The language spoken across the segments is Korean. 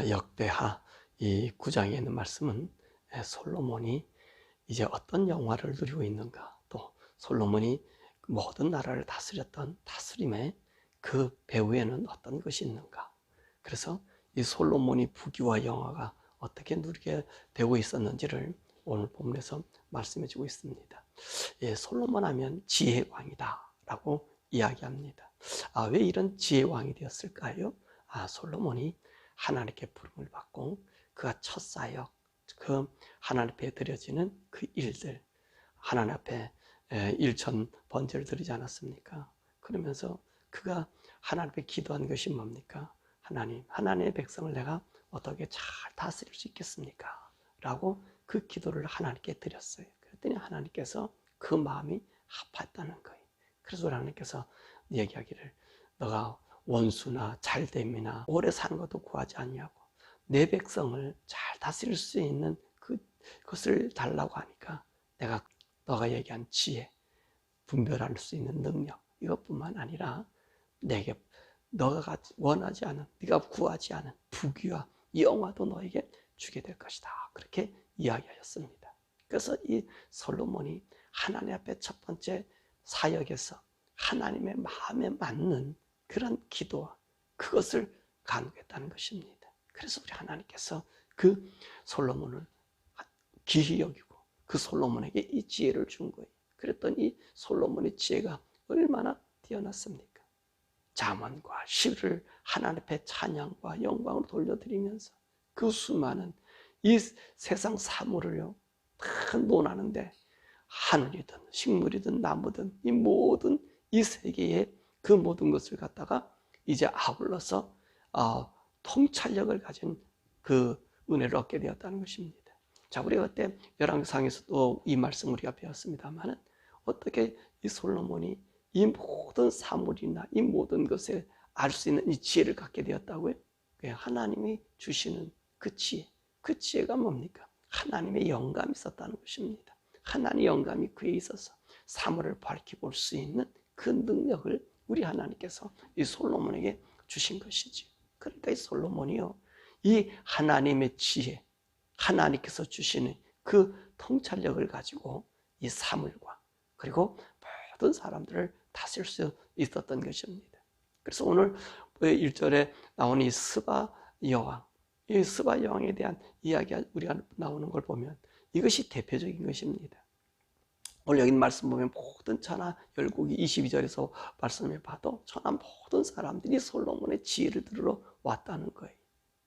아, 역대하 이 구장에 있는 말씀은 예, 솔로몬이 이제 어떤 영화를 누리고 있는가 또 솔로몬이 모든 나라를 다스렸던 다스림의 그 배후에는 어떤 것이 있는가 그래서 이 솔로몬이 부귀와 영화가 어떻게 누리게 되고 있었는지를 오늘 본문에서 말씀해 주고 있습니다. 예, 솔로몬 하면 지혜 왕이다 라고 이야기합니다. 아, 왜 이런 지혜 왕이 되었을까요? 아, 솔로몬이 하나님께 부름을 받고 그가 첫 사역, 그 하나님 앞에 드려지는 그 일들, 하나님 앞에 일천 번제를 드리지 않았습니까? 그러면서 그가 하나님 앞에 기도한 것이 뭡니까? 하나님, 하나님의 백성을 내가 어떻게 잘 다스릴 수 있겠습니까? 라고 그 기도를 하나님께 드렸어요. 그랬더니 하나님께서 그 마음이 아팠다는 거예요. 그래서 하나님께서 얘기하기를 너가 원수나 잘됨이나 오래 사는 것도 구하지 않냐고 내 백성을 잘 다스릴 수 있는 그, 것을 달라고 하니까 내가 너가 얘기한 지혜, 분별할 수 있는 능력 이것뿐만 아니라 내게 너가 원하지 않은 네가 구하지 않은 부귀와 영화도 너에게 주게 될 것이다. 그렇게 이야기하셨습니다. 그래서 이 솔로몬이 하나님 앞에 첫 번째 사역에서 하나님의 마음에 맞는 그런 기도와 그것을 간구했다는 것입니다. 그래서 우리 하나님께서 그 솔로몬을 기히 여기고 그 솔로몬에게 이 지혜를 준 거예요. 그랬더니 솔로몬의 지혜가 얼마나 뛰어났습니까? 자문과 시를 하나님 앞에 찬양과 영광을 돌려드리면서 그 수많은 이 세상 사물을요 다 논하는데 하늘이든 식물이든 나무든 이 모든 이 세계의 그 모든 것을 갖다가 이제 아울러서 어, 통찰력을 가진 그 은혜를 얻게 되었다는 것입니다. 자, 우리가 그때 열왕상에서도 이 말씀 우리가 배웠습니다만은 어떻게 이 솔로몬이 이 모든 사물이나 이 모든 것을 알수 있는 이 지혜를 갖게 되었다고요? 하나님이 주시는 그 지혜, 그 지혜가 뭡니까? 하나님의 영감이 있었다는 것입니다. 하나님의 영감이 그에 있어서 사물을 밝히 볼 수 있는 그 능력을 우리 하나님께서 이 솔로몬에게 주신 것이지. 그러니까 이 솔로몬이요, 이 하나님의 지혜, 하나님께서 주시는 그 통찰력을 가지고 이 사물과 그리고 모든 사람들을 다스릴 수 있었던 것입니다. 그래서 오늘 1절에 나오는 이 스바 여왕, 이 스바 여왕에 대한 이야기가 우리가 나오는 걸 보면 이것이 대표적인 것입니다. 오늘 여기 말씀 보면 모든 천하 열국이 22절에서 말씀을 봐도 천하 모든 사람들이 솔로몬의 지혜를 들으러 왔다는 거예요.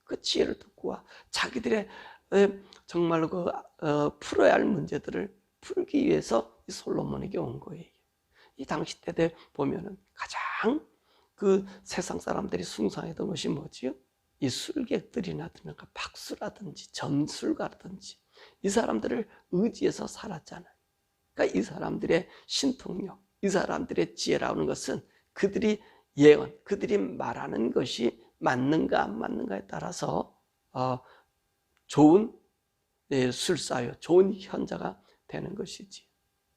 그 지혜를 듣고 와 자기들의 정말로 그 어, 풀어야 할 문제들을 풀기 위해서 이 솔로몬에게 온 거예요. 이 당시 때들 보면은 가장 그 세상 사람들이 숭상했던 것이 뭐지요? 이 술객들이라든가 그 박수라든지 전술가라든지 이 사람들을 의지해서 살았잖아요. 그러니까 이 사람들의 신통력, 이 사람들의 지혜라는 것은 그들이 예언, 그들이 말하는 것이 맞는가 안 맞는가에 따라서 어, 좋은 예, 술사요, 좋은 현자가 되는 것이지.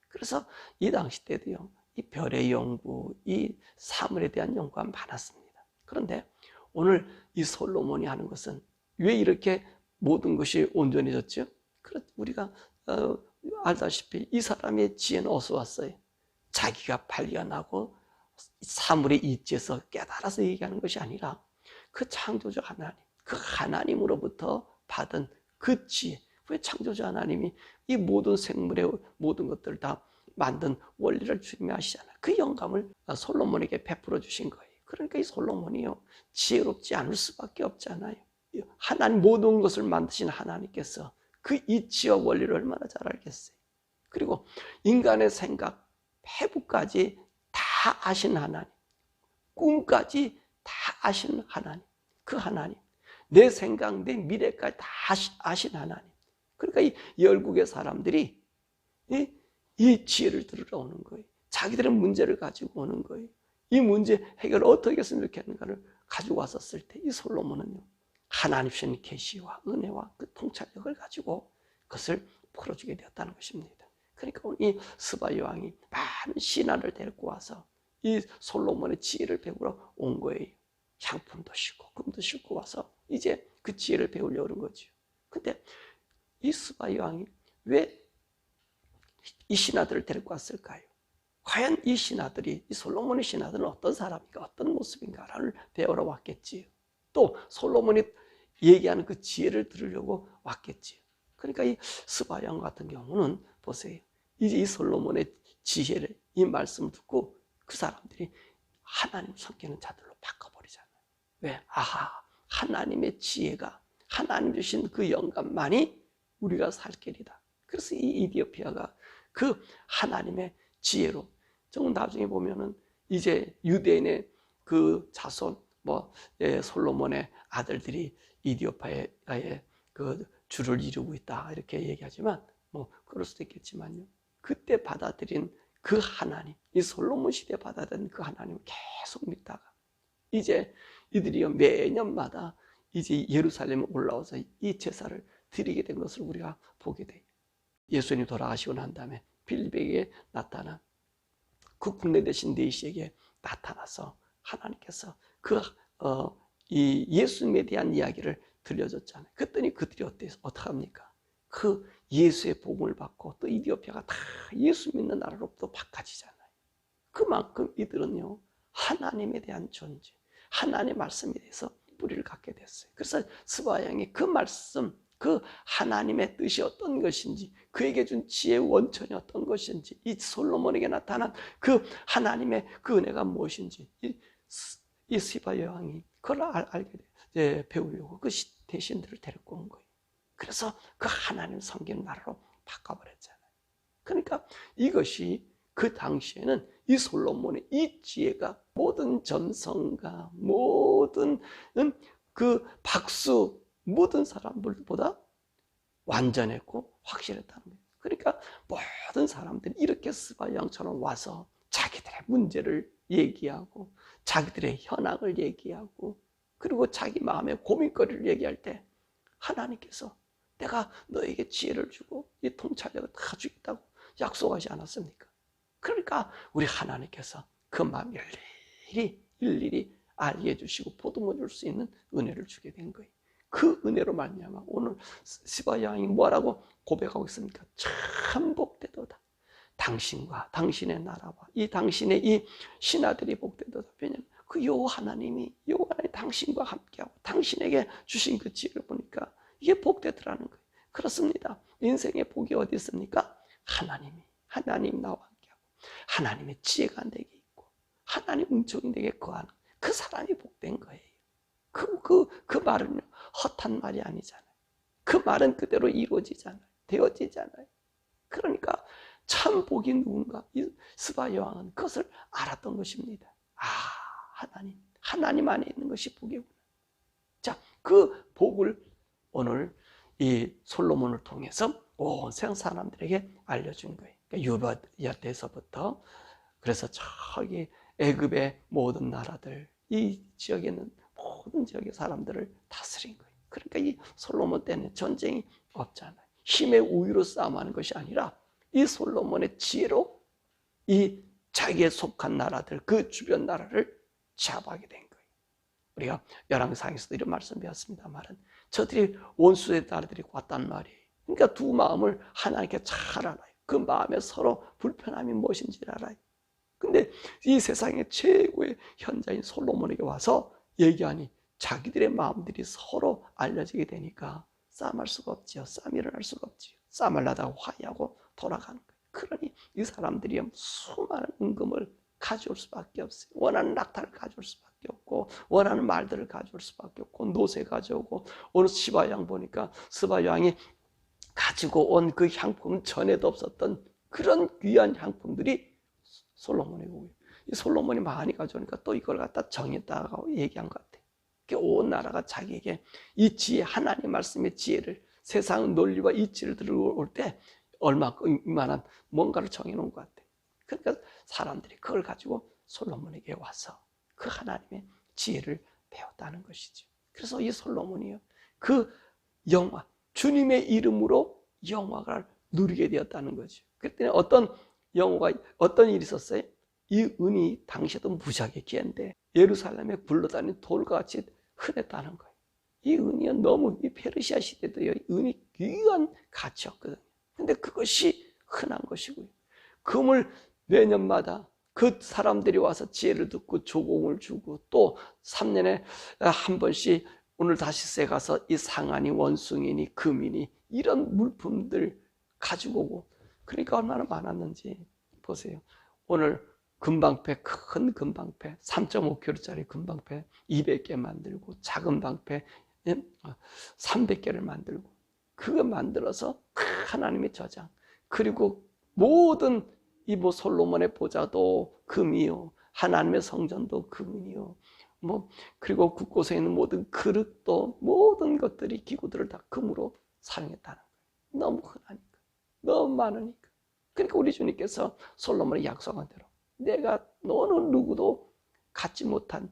그래서 이 당시 때도요, 이 별의 연구, 이 사물에 대한 연구가 많았습니다. 그런데 오늘 이 솔로몬이 하는 것은 왜 이렇게 모든 것이 온전해졌죠? 우리가 어, 알다시피 이 사람의 지혜는 어디서 왔어요? 자기가 발견하고 사물의 이치에서 깨달아서 얘기하는 것이 아니라 그 창조주 하나님, 그 하나님으로부터 받은 그 지혜. 왜 창조주 하나님이 이 모든 생물의 모든 것들을 다 만든 원리를 주님이 아시잖아요. 그 영감을 솔로몬에게 베풀어 주신 거예요. 그러니까 이 솔로몬이요. 지혜롭지 않을 수밖에 없잖아요. 하나님 모든 것을 만드신 하나님께서 그 이치와 원리를 얼마나 잘 알겠어요. 그리고 인간의 생각, 패부까지 다 아신 하나님, 꿈까지 다 아신 하나님, 그 하나님, 내 생각, 내 미래까지 다 아신 하나님. 그러니까 이 열국의 사람들이 이, 이 지혜를 들으러 오는 거예요. 자기들은 문제를 가지고 오는 거예요. 이 문제 해결을 어떻게 했으면 좋겠는가를 가지고 왔었을 때 이 솔로몬은요. 하나님 신 계시와 은혜와 그 통찰력을 가지고 그것을 풀어주게 되었다는 것입니다. 그러니까 이 스바 여왕이 많은 신하를 데리고 와서 이 솔로몬의 지혜를 배우러 온 거예요. 향품도 싣고 금도 싣고 와서 이제 그 지혜를 배우려고 그런 거죠. 근데 이 스바 여왕이 왜 이 신하들을 데리고 왔을까요? 과연 이 신하들이 이 솔로몬의 신하들은 어떤 사람인가 어떤 모습인가를 배우러 왔겠지요. 또 솔로몬이 얘기하는 그 지혜를 들으려고 왔겠지요. 그러니까 이 스바 양 같은 경우는 보세요. 이제 이 솔로몬의 지혜를 이 말씀을 듣고 그 사람들이 하나님 섬기는 자들로 바꿔버리잖아요. 왜? 아하, 하나님의 지혜가 하나님 주신 그 영감만이 우리가 살 길이다. 그래서 이 이디오피아가 그 하나님의 지혜로 정 나중에 보면은 이제 유대인의 그 자손 뭐 예, 솔로몬의 아들들이 이디오피아의 그 주를 이루고 있다 이렇게 얘기하지만 뭐 그럴 수도 있겠지만요. 그때 받아들인 그 하나님, 이 솔로몬 시대 받아들인 그 하나님을 계속 믿다가 이제 이들이 매년마다 이제 예루살렘에 올라와서 이 제사를 드리게 된 것을 우리가 보게 돼요. 예수님 돌아가시고 난 다음에 빌립에게 나타난 그 국내 대신 네시에게 나타나서 하나님께서 그, 어, 이 예수님에 대한 이야기를 들려줬잖아요. 그랬더니 그들이 어때, 어떡합니까? 그 예수의 복음을 받고 또 이디오피아가 다 예수 믿는 나라로부터 바꿔지잖아요. 그만큼 이들은요, 하나님에 대한 존재, 하나님의 말씀에 대해서 뿌리를 갖게 됐어요. 그래서 스바양이 그 말씀, 그 하나님의 뜻이 어떤 것인지, 그에게 준 지혜의 원천이 어떤 것인지, 이 솔로몬에게 나타난 그 하나님의 그 은혜가 무엇인지, 이, 이 시바 여왕이 그걸 알, 알게 돼, 예, 배우려고 그 대신들을 데리고 온 거예요. 그래서 그 하나님 섬기는 나라로 바꿔버렸잖아요. 그러니까 이것이 그 당시에는 이 솔로몬의 이 지혜가 모든 점성과 모든 그 박수 모든 사람들보다 완전했고 확실했다는 거예요. 그러니까 모든 사람들이 이렇게 스바양처럼 와서 자기들의 문제를 얘기하고 자기들의 현황을 얘기하고 그리고 자기 마음의 고민거리를 얘기할 때 하나님께서 내가 너에게 지혜를 주고 이 통찰력을 다 주겠다고 약속하지 않았습니까? 그러니까 우리 하나님께서 그 마음 일일이 일일이 알게 해주시고 보듬어 줄 수 있는 은혜를 주게 된 거예요. 그 은혜로 말미암아 오늘 시바 양이 뭐라고 고백하고 있습니까? 참 복되도다. 당신과 당신의 나라와 이 당신의 이 신하들이 복되도다. 왜냐하면 그 여호 하나님이 여호 하나님 당신과 함께하고 당신에게 주신 그 지혜를 보니까 이게 복되더라는 거예요. 그렇습니다. 인생의 복이 어디 있습니까? 하나님이 하나님 나와 함께하고 하나님의 지혜가 내게 있고 하나님 은총이 내게 거하는 그 사람이 복된 거예요. 그, 그, 그 말은요, 헛한 말이 아니잖아요. 그 말은 그대로 이루어지잖아요. 되어지잖아요. 그러니까 참 복이 누군가? 이 스바 여왕은 그것을 알았던 것입니다. 아, 하나님. 하나님 안에 있는 것이 복이구나. 자, 그 복을 오늘 이 솔로몬을 통해서 온 세상 사람들에게 알려준 거예요. 그러니까 유바야때서부터 그래서 저기 애굽의 모든 나라들 이 지역에 있는 모든 지역의 사람들을 다스린 거예요. 그러니까 이 솔로몬 때는 전쟁이 없잖아요. 힘의 우위로 싸움하는 것이 아니라 이 솔로몬의 지혜로 이 자기에 속한 나라들 그 주변 나라를 제압하게 된 거예요. 우리가 열왕상에서도 이런 말씀 배웠습니다. 말은 저들이 원수의 나라들이 왔단 말이에요. 그러니까 두 마음을 하나님께 잘 알아요. 그 마음에 서로 불편함이 무엇인지를 알아요. 근데 이 세상의 최고의 현자인 솔로몬에게 와서 얘기하니 자기들의 마음들이 서로 알려지게 되니까 싸움할 수가 없지요. 싸움이 일어날 수가 없지요. 하다가 화해하고 돌아가는 거예요. 그러니 이 사람들이 수많은 은금을 가져올 수밖에 없어요. 원하는 낙타를 가져올 수밖에 없고 원하는 말들을 가져올 수밖에 없고 노새 가져오고 오늘 시바 양 보니까 스바 양이 가지고 온 그 향품은 전에도 없었던 그런 귀한 향품들이 솔로몬의 곡이에요. 이 솔로몬이 많이 가져오니까 또 이걸 갖다 정했다고 얘기한 것 같아요. 온 나라가 자기에게 이 지혜, 하나님 말씀의 지혜를 세상 논리와 이치를 들어올 때 얼마만한 뭔가를 정해놓은 것 같아요. 그러니까 사람들이 그걸 가지고 솔로몬에게 와서 그 하나님의 지혜를 배웠다는 것이죠. 그래서 이 솔로몬이요. 그 영화, 주님의 이름으로 영화를 누리게 되었다는 거죠. 그랬더니 어떤 영화가, 어떤 일이 있었어요? 이 은이 당시에도 무지하게 귀한데 예루살렘에 굴러다니는 돌과 같이 흔했다는 거예요. 이 은이 너무 이 페르시아 시대도요 은이 귀한 가치였거든요. 근데 그것이 흔한 것이고요. 금을 매년마다 그 사람들이 와서 지혜를 듣고 조공을 주고 또 3년에 한 번씩 오늘 다시 세 가서 이 상한이 원숭이니 금이니 이런 물품들 가지고 오고 그러니까 얼마나 많았는지 보세요. 오늘 금방패 큰 금방패 3.5kg짜리 금방패 200개 만들고 작은 방패 300개를 만들고 그거 만들어서 하나님의 저장 그리고 모든 이 뭐 솔로몬의 보좌도 금이요 하나님의 성전도 금이요 뭐 그리고 곳곳에 있는 모든 그릇도 모든 것들이 기구들을 다 금으로 사용했다는 거예요. 너무 흔하니까 너무 많으니까 그러니까 우리 주님께서 솔로몬의 약속한 대로 내가 너는 누구도 갖지 못한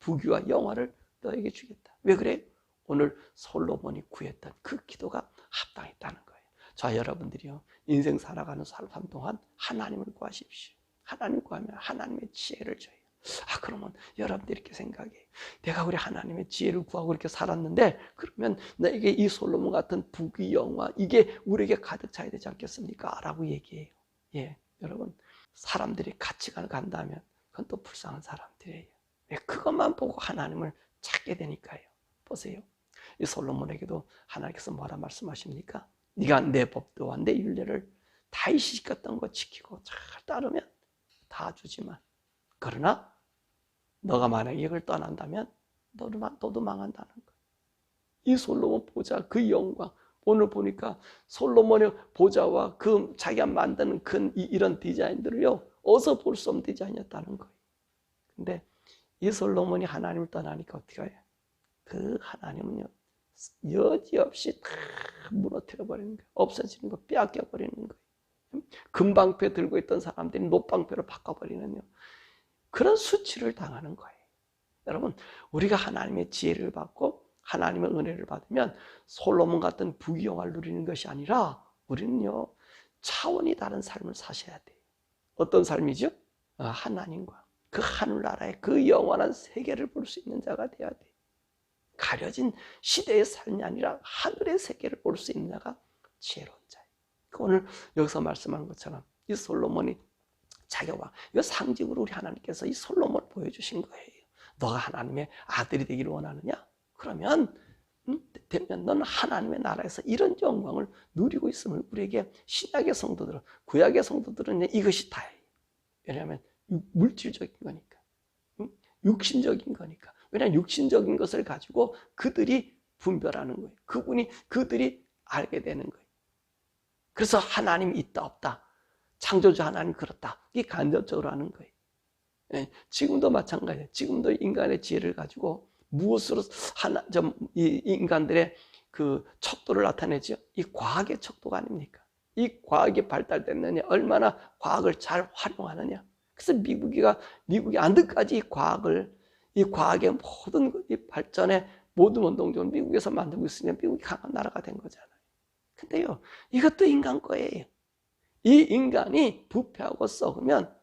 부귀와 영화를 너에게 주겠다. 왜 그래? 오늘 솔로몬이 구했던 그 기도가 합당했다는 거예요. 자, 여러분들이요. 인생 살아가는 삶 동안 하나님을 구하십시오. 하나님 구하면 하나님의 지혜를 줘요. 아, 그러면 여러분들이 이렇게 생각해. 내가 우리 하나님의 지혜를 구하고 이렇게 살았는데, 그러면 나에게 이 솔로몬 같은 부귀 영화, 이게 우리에게 가득 차야 되지 않겠습니까? 라고 얘기해요. 예, 여러분. 사람들이 가치가 간다면, 그건 또 불쌍한 사람들이에요. 왜 그것만 보고 하나님을 찾게 되니까요. 보세요. 이 솔로몬에게도 하나님께서 뭐라 말씀하십니까? 네가 내 법도와 내 윤례를 다이 시켰던 거 지키고 잘 따르면 다 주지만 그러나 너가 만약 이걸 떠난다면 너도, 망한다는 거야. 이 솔로몬 보자 그 영광 오늘 보니까 솔로몬의 보좌와 그 자기가 만드는 큰 이런 디자인들을요 어서 볼 수 없는 디자인이었다는 거예요. 근데 이 솔로몬이 하나님을 떠나니까 어떻게 해요? 그 하나님은요 여지없이 다 무너뜨려 버리는 거예요. 없어지는 거, 빼앗겨 버리는 거예요. 금방패 들고 있던 사람들이 노방패로 바꿔버리는 그런 수치를 당하는 거예요. 여러분, 우리가 하나님의 지혜를 받고 하나님의 은혜를 받으면 솔로몬 같은 부귀영화를 누리는 것이 아니라 우리는요 차원이 다른 삶을 사셔야 돼요. 어떤 삶이죠? 아, 하나님과 그 하늘나라의 그 영원한 세계를 볼 수 있는 자가 되어야 돼요. 가려진 시대의 삶이 아니라 하늘의 세계를 볼 수 있는 자가 지혜로운 자예요. 그 오늘 여기서 말씀하는 것처럼 이 솔로몬이 자기와 이 상징으로 우리 하나님께서 이 솔로몬을 보여주신 거예요. 너가 하나님의 아들이 되기를 원하느냐? 그러면 음, 되면 너는 하나님의 나라에서 이런 영광을 누리고 있음을 우리에게 신약의 성도들은 구약의 성도들은 이것이 다예요. 왜냐하면 물질적인 거니까, 음, 육신적인 거니까. 왜냐하면 육신적인 것을 가지고 그들이 분별하는 거예요. 그분이 그들이 알게 되는 거예요. 그래서 하나님이 있다 없다. 창조주 하나님 그렇다. 이게 간접적으로 하는 거예요. 예, 지금도 마찬가지예요. 지금도 인간의 지혜를 가지고 무엇으로 하나 좀 이 인간들의 그 척도를 나타내죠. 이 과학의 척도가 아닙니까? 이 과학이 발달됐느냐, 얼마나 과학을 잘 활용하느냐. 그래서 미국이가 미국이 안드까지 이 과학을 이 과학의 모든 이 발전의 모든 운동적으로 미국에서 만들고 있으니 미국이 강한 나라가 된 거잖아요. 근데요, 이것도 인간 거예요. 이 인간이 부패하고 썩으면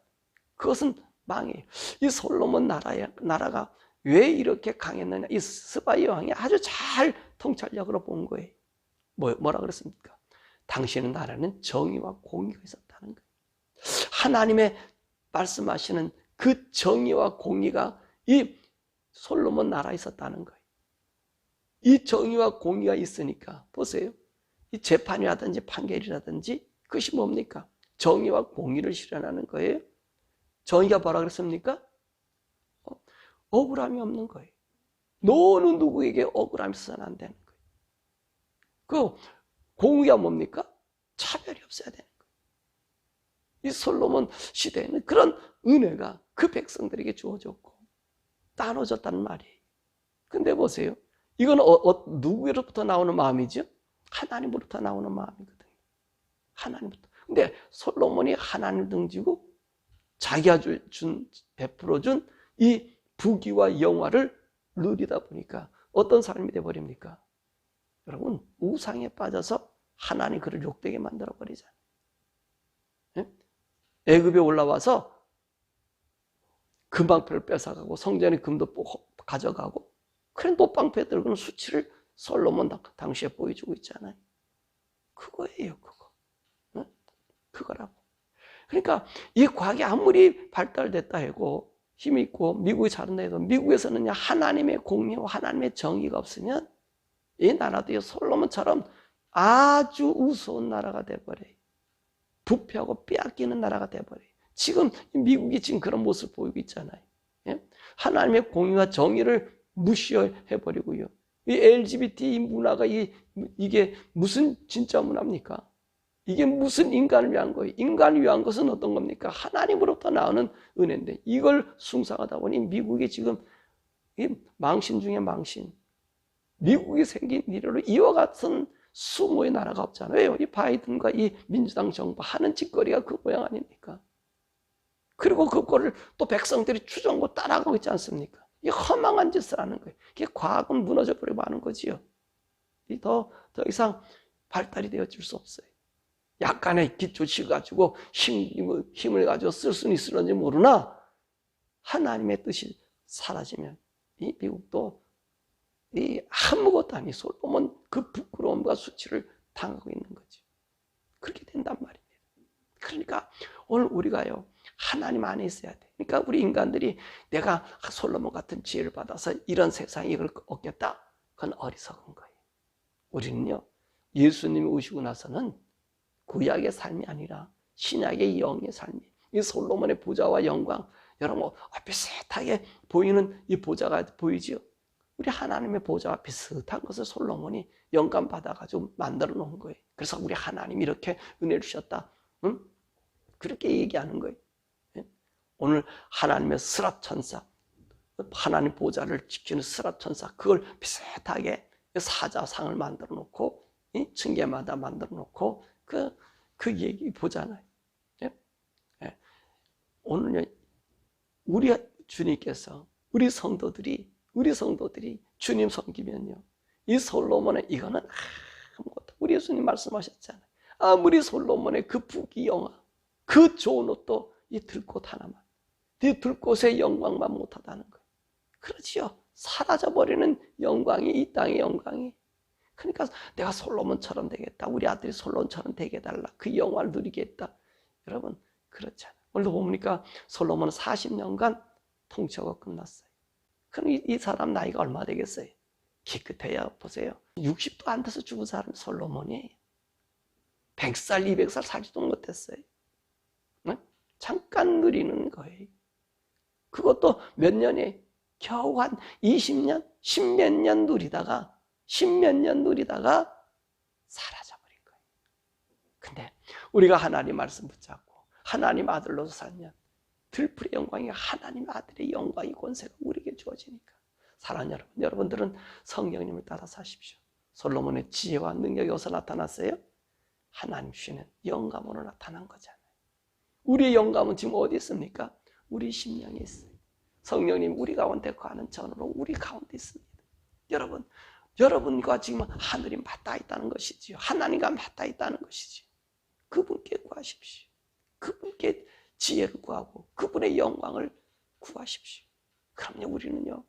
그것은 망해요. 이 솔로몬 나라의, 나라가 왜 이렇게 강했느냐. 이 스바이 왕이 아주 잘 통찰력으로 본 거예요. 뭐, 뭐라 그랬습니까? 당신의 나라는 정의와 공의가 있었다는 거예요. 하나님의 말씀하시는 그 정의와 공의가 이 솔로몬 나라에 있었다는 거예요. 이 정의와 공의가 있으니까 보세요. 이 재판이라든지 판결이라든지 그것이 뭡니까? 정의와 공의를 실현하는 거예요. 정의가 뭐라 그랬습니까? 어, 억울함이 없는 거예요. 너는 누구에게 억울함이 있어서는 안 되는 거예요. 그 공의가 뭡니까? 차별이 없어야 되는 거예요. 이 솔로몬 시대에는 그런 은혜가 그 백성들에게 주어졌고 나눠졌다는 말이에요. 근데 보세요. 이건 어, 어, 누구로부터 나오는 마음이죠? 하나님으로부터 나오는 마음이거든요. 하나님부터. 근데 솔로몬이 하나님 등지고 자기가 준, 베풀어 준 이 부귀와 영화를 누리다 보니까 어떤 삶이 되어버립니까? 여러분, 우상에 빠져서 하나님 그를 욕되게 만들어 버리잖아요. 예? 애굽에 올라와서 금방패를 뺏어가고 성전의 금도 가져가고 그런 노방패 들고는 수치를 솔로몬 당- 당시에 보여주고 있잖아요. 그거예요, 그거. 응? 그거라고. 그러니까 이 과학이 아무리 발달됐다 해고 힘이 있고 미국이 잘한다 해도 미국에서는 하나님의 공의와 하나님의 정의가 없으면 이 나라도 솔로몬처럼 아주 우스운 나라가 돼버려요. 부패하고 빼앗기는 나라가 돼버려요. 지금 미국이 지금 그런 모습을 보이고 있잖아요. 예? 하나님의 공의와 정의를 무시해 버리고요. 이 LGBT 문화가 이, 이게 무슨 진짜 문화입니까? 이게 무슨 인간을 위한 거예요? 인간을 위한 것은 어떤 겁니까? 하나님으로부터 나오는 은혜인데 이걸 숭상하다 보니 미국이 지금 이 망신 중에 망신. 미국이 생긴 이래로 이와 같은 수모의 나라가 없잖아요. 이 바이든과 이 민주당 정부 하는 짓거리가 그 모양 아닙니까? 그리고 그거를 또 백성들이 추종하고 따라가고 있지 않습니까? 이 허망한 짓을 하는 거예요. 이게 과학은 무너져 버리고 하는 거지요. 이 더, 더 이상 발달이 되어질 수 없어요. 약간의 기초치 가지고 힘, 힘을 가지고 쓸 수는 있을런지 모르나 하나님의 뜻이 사라지면 이 미국도 이 아무것도 아니 솔로몬 그 부끄러움과 수치를 당하고 있는 거죠. 그렇게 된단 말입니다. 그러니까 오늘 우리가요 하나님 안에 있어야 돼. 그러니까 우리 인간들이 내가 솔로몬 같은 지혜를 받아서 이런 세상에 이걸 얻겠다. 그건 어리석은 거예요. 우리는요 예수님이 오시고 나서는 구약의 삶이 아니라 신약의 영의 삶이 이 솔로몬의 보좌와 영광 여러분 비슷하게 보이는 이 보좌가 보이지요. 우리 하나님의 보좌와 비슷한 것을 솔로몬이 영감 받아가지고 만들어 놓은 거예요. 그래서 우리 하나님 이렇게 은혜 주셨다. 응? 그렇게 얘기하는 거예요. 예? 오늘 하나님의 스랍 천사, 하나님 보좌를 지키는 스랍 천사, 그걸 비슷하게 사자상을 만들어 놓고 층계마다 만들어 놓고 그, 그 얘기 보잖아요. 예? 예. 오늘요, 우리 주님께서, 우리 성도들이, 우리 성도들이 주님 섬기면요. 이 솔로몬의 이거는 아무것도, 우리 예수님 말씀하셨잖아요. 아무리 솔로몬의 그 부귀 영화, 그 좋은 옷도 이 들꽃 하나만, 이 들꽃의 영광만 못하다는 거예요. 그렇지요. 사라져버리는 영광이, 이 땅의 영광이. 그러니까 내가 솔로몬처럼 되겠다. 우리 아들이 솔로몬처럼 되게 해달라. 그 영화를 누리겠다. 여러분 그렇잖아요. 오늘도 보니까 솔로몬은 40년간 통치하고 끝났어요. 그럼 이, 이 사람 나이가 얼마 되겠어요? 기껏해야 보세요. 60도 안 돼서 죽은 사람이 솔로몬이에요. 100살, 200살 살지도 못했어요. 네? 잠깐 누리는 거예요. 그것도 몇 년에 겨우 한 20년, 10몇 년 누리다가 십몇 년 누리다가 사라져버린 거예요. 근데 우리가 하나님 말씀 붙잡고 하나님 아들로서 살면 들풀의 영광이 하나님 아들의 영광이 권세가 우리에게 주어지니까 사랑하는 여러분, 여러분들은 성령님을 따라 사십시오. 솔로몬의 지혜와 능력이 어디서 나타났어요? 하나님 주시는 영감으로 나타난 거잖아요. 우리의 영감은 지금 어디 있습니까? 우리 심령에 있어요. 성령님 우리 가운데 거하는 전으로 우리 가운데 있습니다. 여러분 여러분과 지금 하늘이 맞닿아 있다는 것이지요. 하나님과 맞닿아 있다는 것이지요. 그분께 구하십시오. 그분께 지혜를 구하고 그분의 영광을 구하십시오. 그럼요, 우리는요,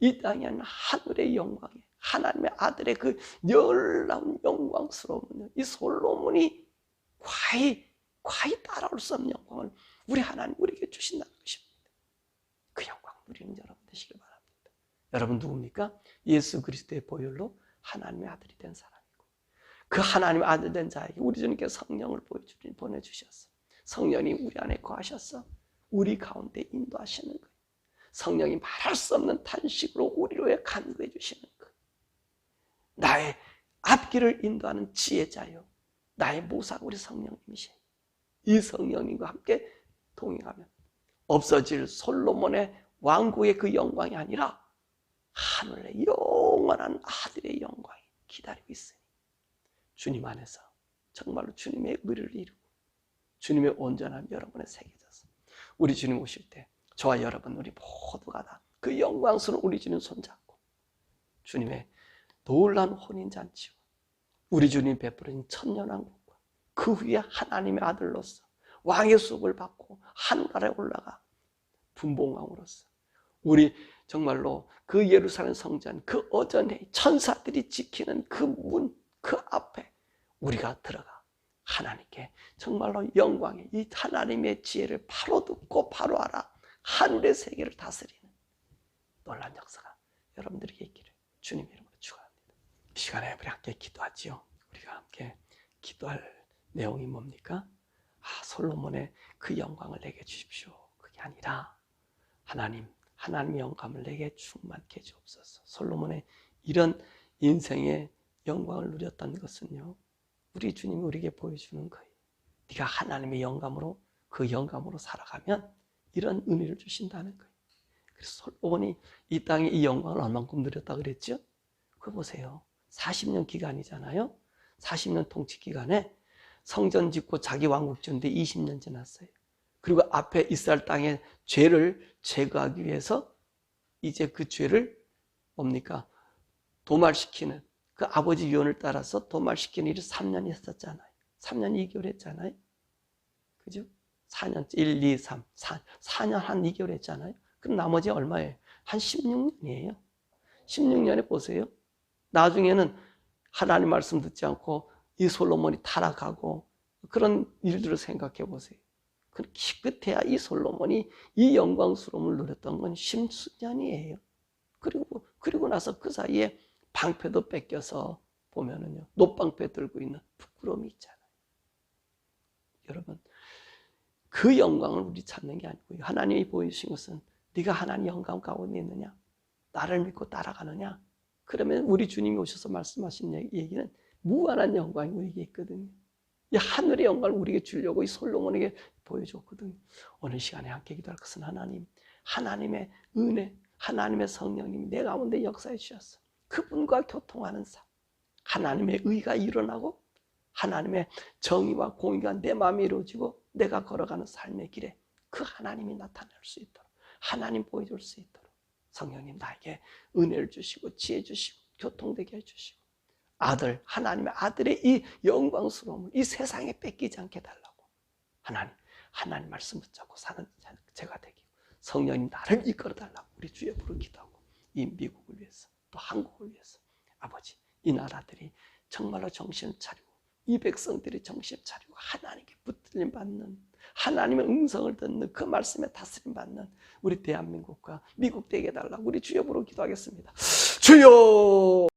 이 땅에 있는 하늘의 영광에 하나님의 아들의 그 열나운 영광스러운 이 솔로몬이 과히, 과히 따라올 수 없는 영광을 우리 하나님 우리에게 주신다는 것입니다. 그 영광 누리는 여러분 되시길 바랍니다. 여러분 누굽니까? 예수 그리스도의 보혈로 하나님의 아들이 된 사람이고 그 하나님의 아들 된 자에게 우리 주님께서 성령을 보내주셨어. 성령이 우리 안에 거하셨어. 우리 가운데 인도하시는 거예요. 성령이 말할 수 없는 탄식으로 우리로 간구해 주시는 거예요. 나의 앞길을 인도하는 지혜자요. 나의 모사가 우리 성령님이시. 이 성령님과 함께 동행하면 없어질 솔로몬의 왕국의 그 영광이 아니라 하늘의 영원한 아들의 영광이 기다리고 있으니 주님 안에서 정말로 주님의 의를 이루고 주님의 온전함 여러분의 새겨져서 우리 주님 오실 때 저와 여러분 우리 모두가 다 그 영광스러운 우리 주님 손잡고 주님의 놀란 혼인잔치와 우리 주님 베푸는 천년왕국과 그 후에 하나님의 아들로서 왕의 수업을 받고 하늘에 올라가 분봉왕으로서 우리 정말로 그 예루살렘 성전 그 어전에 천사들이 지키는 그 문 그 앞에 우리가 들어가 하나님께 정말로 영광의 이 하나님의 지혜를 바로 듣고 바로 알아 하늘의 세계를 다스리는 놀란 역사가 여러분들에게 있기를 주님 이름으로 축원합니다. 이 시간에 우리 함께 기도하지요. 우리가 함께 기도할 내용이 뭡니까? 아, 솔로몬의 그 영광을 내게 주십시오. 그게 아니라 하나님, 하나님의 영감을 내게 충만케 주옵소서. 솔로몬의 이런 인생의 영광을 누렸던 것은요. 우리 주님이 우리에게 보여주는 거예요. 네가 하나님의 영감으로 그 영감으로 살아가면 이런 은혜를 주신다는 거예요. 그래서 솔로몬이 이 땅에 이 영광을 얼만큼 누렸다 그랬죠? 그거 보세요. 40년 기간이잖아요. 40년 통치 기간에 성전 짓고 자기 왕국 짓는데 20년 지났어요. 그리고 앞에 이스라엘 땅의 죄를 제거하기 위해서 이제 그 죄를 뭡니까? 도말시키는 그 아버지 유언을 따라서 도말시키는 일을 3년 했었잖아요. 3년 2개월 했잖아요. 그죠? 4년, 1, 2, 3, 4, 4년 한 2개월 했잖아요. 그럼 나머지 얼마예요? 한 16년이에요. 16년에 보세요. 나중에는 하나님 말씀 듣지 않고 이 솔로몬이 타락하고 그런 일들을 생각해 보세요. 그 기껏해야 이 솔로몬이 이 영광스러움을 누렸던 건 십수년이에요. 그리고 그리고 나서 그 사이에 방패도 뺏겨서 보면은요 노방패 들고 있는 부끄러움이 있잖아요. 여러분 그 영광을 우리 찾는 게 아니고요. 하나님이 보여주신 것은 네가 하나님 영광 가운데 있느냐, 나를 믿고 따라가느냐. 그러면 우리 주님이 오셔서 말씀하신 얘기는 무한한 영광이 우리에게 있거든요. 이 하늘의 영광을 우리에게 주려고 이 솔로몬에게 보여줬거든요. 오늘 시간에 함께 기도할 것은 하나님, 하나님의 은혜, 하나님의 성령님이 내 가운데 역사해 주셨어. 그분과 교통하는 삶, 하나님의 의가 일어나고 하나님의 정의와 공의가 내 마음에 이루어지고 내가 걸어가는 삶의 길에 그 하나님이 나타날 수 있도록 하나님 보여줄 수 있도록 성령님 나에게 은혜를 주시고 지혜 주시고 교통되게 해주시고 아들 하나님의 아들의 이 영광스러움을 이 세상에 뺏기지 않게 달라고. 하나님 하나님 말씀 붙잡고 사는 제가 되기 성령님 나를 이끌어 달라고. 우리 주여 부르 기도하고 이 미국을 위해서 또 한국을 위해서. 아버지 이 나라들이 정말로 정신을 차리고 이 백성들이 정신을 차리고 하나님께 붙들림 받는 하나님의 음성을 듣는 그 말씀에 다스림 받는 우리 대한민국과 미국 되게 해달라고 우리 주여 부르 기도하겠습니다. 주여